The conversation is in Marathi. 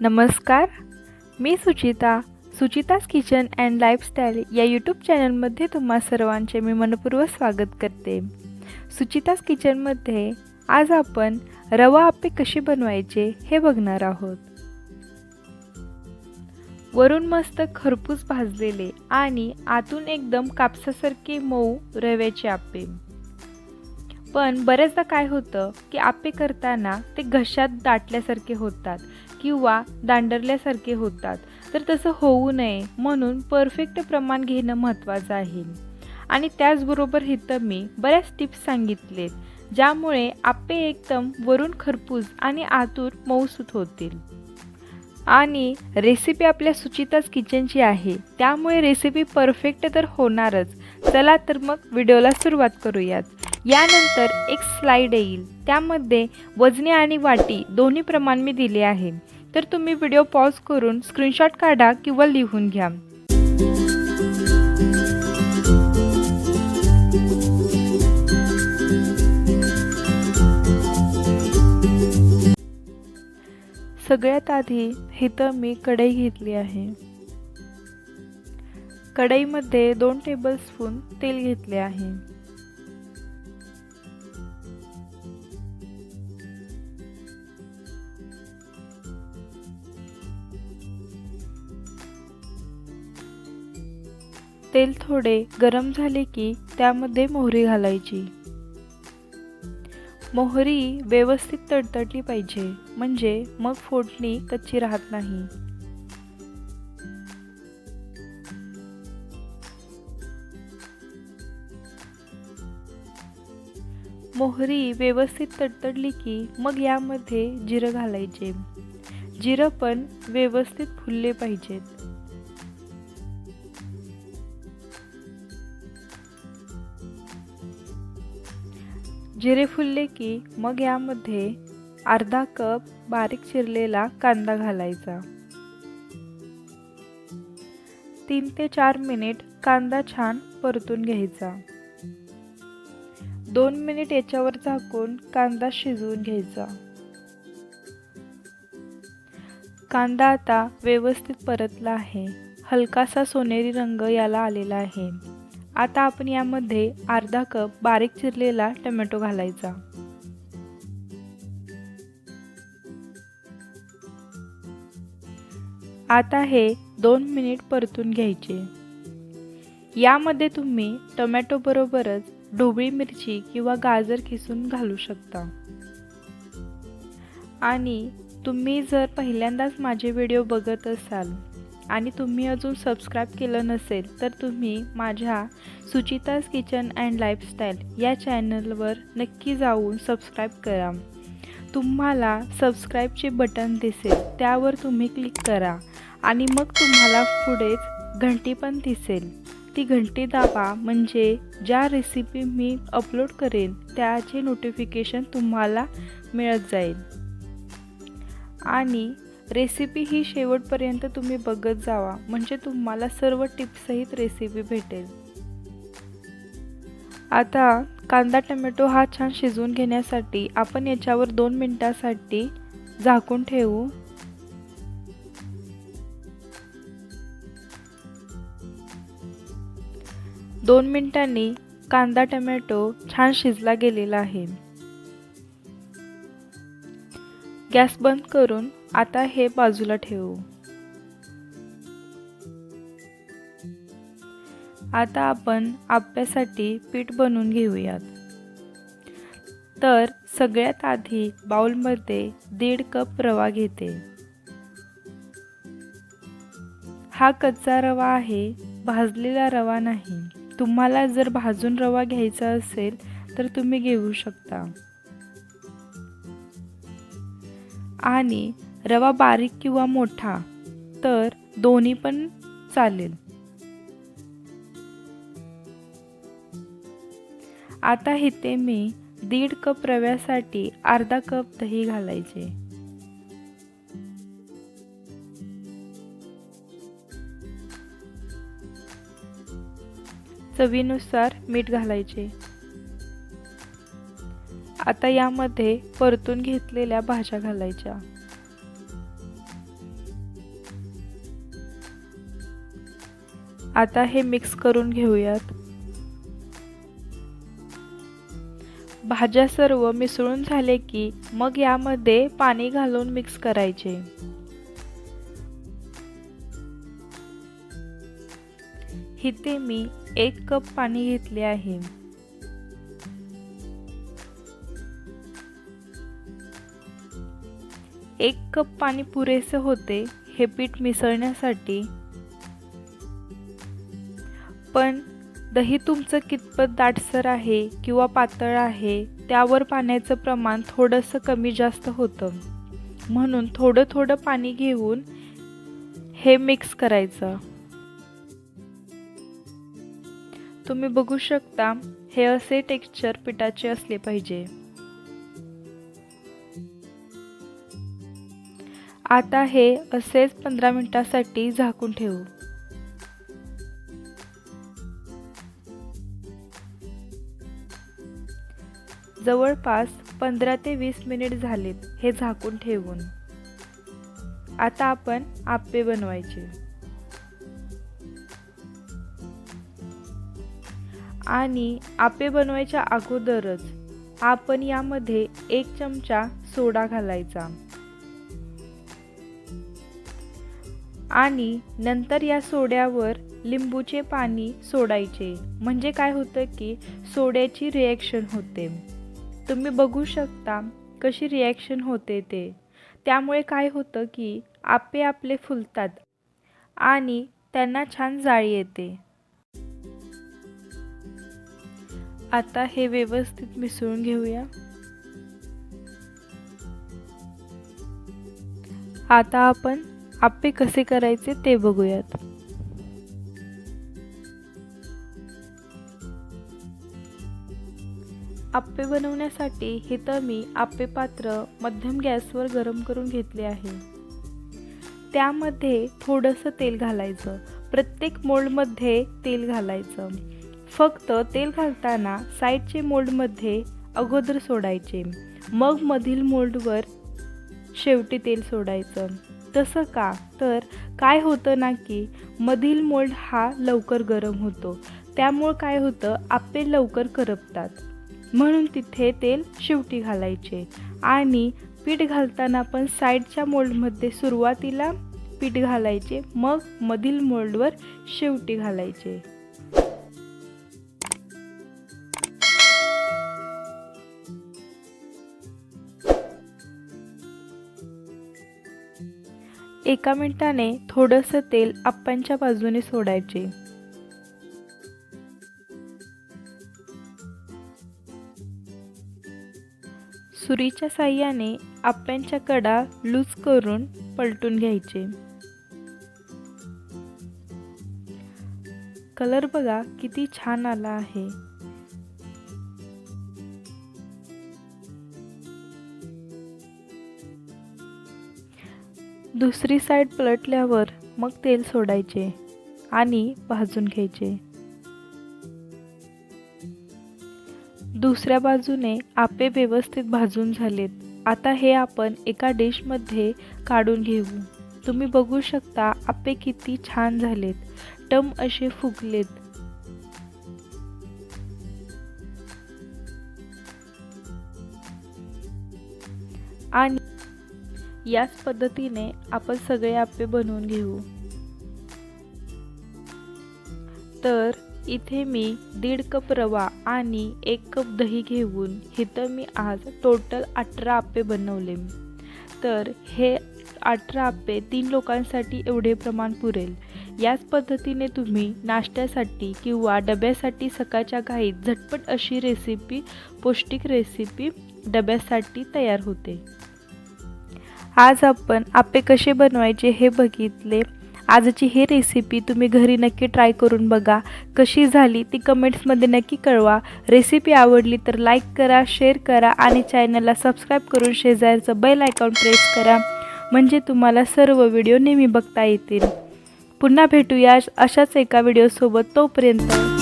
नमस्कार मी Suchita Suchita's kitchen and lifestyle या यूट्यूब चॅनलमध्ये तुम्हा सर्वांचे मी मनपूर्वक स्वागत करते. सुचिताज किचनमध्ये आज आपण रवा आप्पे कसे बनवायचे हे बघणार आहोत. वरून मस्त खरपूस भाजलेले आणि आतून एकदम कापसासारखे मऊ रव्याचे आप्पे. पण बऱ्याचदा काय होतं की आप्पे करताना ते घशात दाटल्यासारखे होतात किंवा दांडरल्यासारखे होतात. तर तसं होऊ नये म्हणून परफेक्ट प्रमाण घेणं महत्त्वाचं आहे. आणि त्याचबरोबर इथं मी बऱ्याच टिप्स सांगितलेत ज्यामुळे आप्पे एकदम वरून खरपूस आणि आतूर मऊसूत होतील. आणि रेसिपी आपल्या सुचिताच किचनची आहे. त्यामुळे रेसिपी परफेक्ट तर होणारच. चला तर मग व्हिडिओला सुरुवात करूयात. यानंतर एक स्लाईड येईल. त्यामध्ये वजने आणि वाटी दोन्ही प्रमाण मी दिले आहे. तर तुम्ही व्हिडिओ पॉज करून स्क्रीनशॉट काढा किंवा लिहून घ्या. सगळ्यात आधी इथं मी कढई घेतली आहे. कढईमध्ये दोन टेबलस्पून तेल घेतले आहे. तेल थोडे गरम झाले की त्यामध्ये मोहरी घालायची. मोहरी व्यवस्थित तडतडली पाहिजे म्हणजे मग फोडणी कच्ची राहत नाही. मोहरी व्यवस्थित तडतडली की मग यामध्ये जिरं घालायचे. जिरं पण व्यवस्थित फुलले पाहिजेत. जिरे फुलले की मग यामध्ये अर्धा कप बारीक चिरलेला कांदा घालायचा. तीन ते चार मिनिट कांदा छान परतून घ्यायचा. दोन मिनिट याच्यावर झाकून कांदा शिजवून घ्यायचा. कांदा आता व्यवस्थित परतला आहे. हलकासा सोनेरी रंग याला आलेला आहे. आता आपण यामध्ये अर्धा कप बारीक चिरलेला टोमॅटो घालायचा. आता हे दोन मिनिट परतून घ्यायचे. यामध्ये तुम्ही टोमॅटो बरोबरच ढोबळी मिरची किंवा गाजर खिसून घालू शकता. आणि तुम्ही जर पहिल्यांदाच माझे व्हिडिओ बघत असाल आणि तुम्ही अजून सबस्क्राईब केलं नसेल तर तुम्ही माझ्या सुचिताज किचन अँड लाईफस्टाईल या चॅनलवर नक्की जाऊन सबस्क्राईब करा. तुम्हाला सबस्क्राईबचे बटन दिसेल त्यावर तुम्ही क्लिक करा. आणि मग तुम्हाला पुढेच घंटी पण दिसेल. ती घंटी दाबा म्हणजे ज्या रेसिपी मी अपलोड करेन त्याचे नोटिफिकेशन तुम्हाला मिळत जाईल. आणि रेसिपी ही शेवटपर्यंत तुम्ही बघत जावा. म्हणजे तुम्हाला सर्व टिप्ससहित रेसिपी भेटेल. आता कांदा टमॅटो हा छान शिजवून घेण्यासाठी आपण याच्यावर दोन मिनटासाठी झाकून ठेवू. दोन मिनिटांनी कांदा टमॅटो छान शिजला गेलेला आहे. गॅस बंद करून आता हे बाजूला ठेवू. आता आपण आप्यासाठी पीठ बनवून घेऊयात. तर सगळ्यात आधी बाउलमध्ये दीड कप रवा घेते. हा कच्चा रवा आहे भाजलेला रवा नाही. तुम्हाला जर भाजून रवा घ्यायचा असेल तर तुम्ही घेऊ शकता. आणि रवा बारीक किंवा मोठा तर दोन्ही पण चालेल. आता इथे मी दीड कप रव्यासाठी अर्धा कप दही घालायचे. चवीनुसार मीठ घालायचे. आता यामध्ये परतून घेतलेल्या भाज्या घालायच्या. आता हे मिक्स करून घेऊयात. भाज्या सर्व मिसळून झाले की मग यामध्ये पाणी घालून मिक्स करायचे. इथे मी एक कप पाणी घेतले आहे. एक कप पाणी पुरेसे होते हे पीठ मिसळण्यासाठी पण दही तुमचं कितपत दाटसर आहे किंवा पातळ आहे त्यावर पाण्याचं प्रमाण थोडंसं कमी जास्त होतं. म्हणून थोडं थोडं पाणी घेऊन हे मिक्स करायचं. तुम्ही बघू शकता हे असे टेक्स्चर पिठाचे असले पाहिजे. आता हे असेच पंधरा मिनटासाठी झाकून ठेवू. जवळपास पंधरा ते वीस मिनिट झालेत हे झाकून ठेवून. आता आपण आप्पे बनवायचे. आणि आपे बनवायच्या अगोदरच आपण यामध्ये एक चमचा सोडा घालायचा. आणि नंतर या सोड्यावर लिंबूचे पाणी सोडायचे. म्हणजे काय होतं की सोड्याची रिॲक्शन होते. तुम्ही बघू शकता कशी रिॲक्शन होते ते. त्यामुळे काय होतं की आपे आपले फुलतात आणि त्यांना छान जाळी येते. आता हे व्यवस्थित मिसळून घेऊया. आता आपण आपे कसे करायचे ते बघूयात. आप्पे बनवण्यासाठी इथं मी आप्पे पात्र मध्यम गॅसवर गरम करून घेतले आहे. त्यामध्ये थोडंसं तेल घालायचं. प्रत्येक मोल्डमध्ये तेल घालायचं. फक्त तेल घालताना साईडचे मोल्डमध्ये अगोदर सोडायचे. मग मधील मोल्डवर शेवटी तेल सोडायचं. तसं का? तर काय होतं ना की मधील मोल्ड हा लवकर गरम होतो. त्यामुळं काय होतं? आप्पे लवकर करपतात. म्हणून तिथे तेल शेवटी घालायचे. आणि पीठ घालताना पण साईडच्या मोल्डमध्ये सुरुवातीला पीठ घालायचे मग मधील मोल्डवर शेवटी घालायचे. एका मिनिटाने थोडंसं तेल आप्पांच्या बाजूने सोडायचे. सुरीच्या साह्याने आप्यांच्या कडा लूज करून पलटून घ्यायचे. कलर बघा किती छान आला आहे. दुसरी साईड पलटल्यावर मग तेल सोडायचे आणि भाजून घ्यायचे. दुसऱ्या बाजूने आपे व्यवस्थित भाजून झालेत. आता हे आपण एका डिशमध्ये काढून घेऊ. तुम्ही बघू शकता आपे किती छान झालेत. टम असे फुगलेत. आणि याच पद्धतीने आपण सगळे आपे बनवून घेऊ. तर इथे मी दीड कप रवा आणि एक कप दही घेऊन इथं मी आज टोटल अठरा आप्पे बनवले. तर हे अठरा आप्पे तीन लोकांसाठी एवढे प्रमाण पुरेल. याच पद्धतीने तुम्ही नाश्त्यासाठी किंवा डब्यासाठी सकाळच्या घाईत झटपट अशी रेसिपी पौष्टिक रेसिपी डब्यासाठी तयार होते. आज आपण आप्पे कसे बनवायचे हे बघितले. आजची ही रेसिपी तुम्ही घरी नक्की ट्राय करून बघा. कशी झाली ती कमेंट्समध्ये नक्की कळवा. रेसिपी आवडली तर लाईक करा शेअर करा आणि चॅनलला सबस्क्राईब करून शेजारचं बेल आयकॉन प्रेस करा. म्हणजे तुम्हाला सर्व व्हिडिओ नेहमी बघता येतील. पुन्हा भेटूया अशाच एका व्हिडिओसोबत तोपर्यंत.